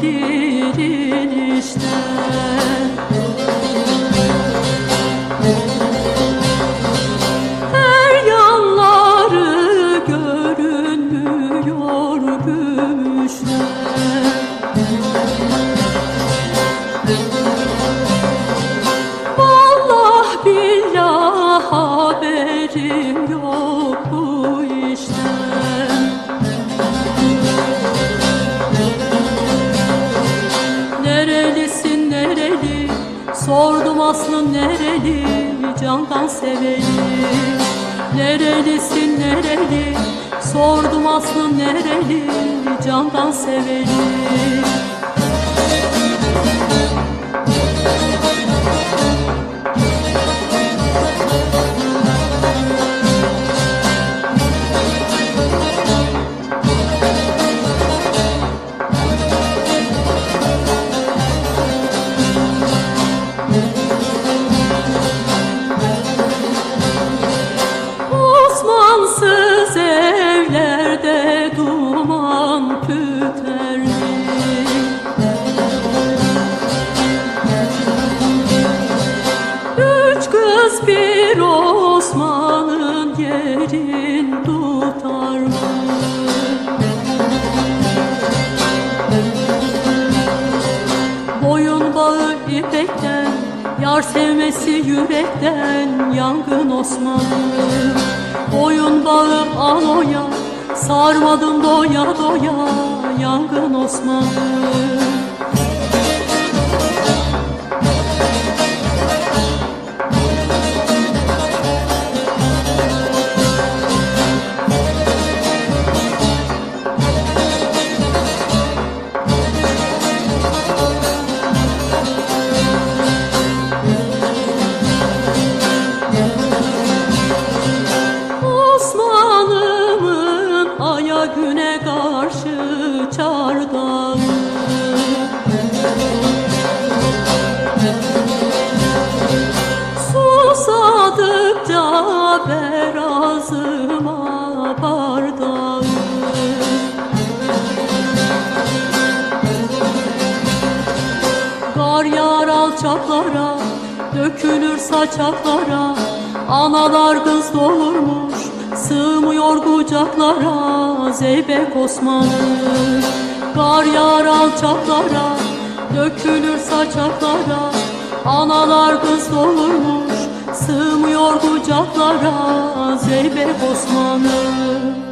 girin işte. Sordum aslın nereli Candan seveli. Nerelisin nereli? Sordum aslın nereli Candan seveli ipekten Yar sevmesi yürekten Yangın Osman'ım Boyun bağım aloya Sarmadım doya doya Yangın Osman'ım Yağar alçaklara, dökülür saçaklara. Analar kız doğurmuş, sığmıyor kucaklara. Zeybek Osman'ı Kar yağar alçaklara, dökülür saçaklara. Analar kız doğurmuş, sığmıyor kucaklara. Zeybek Osman'ı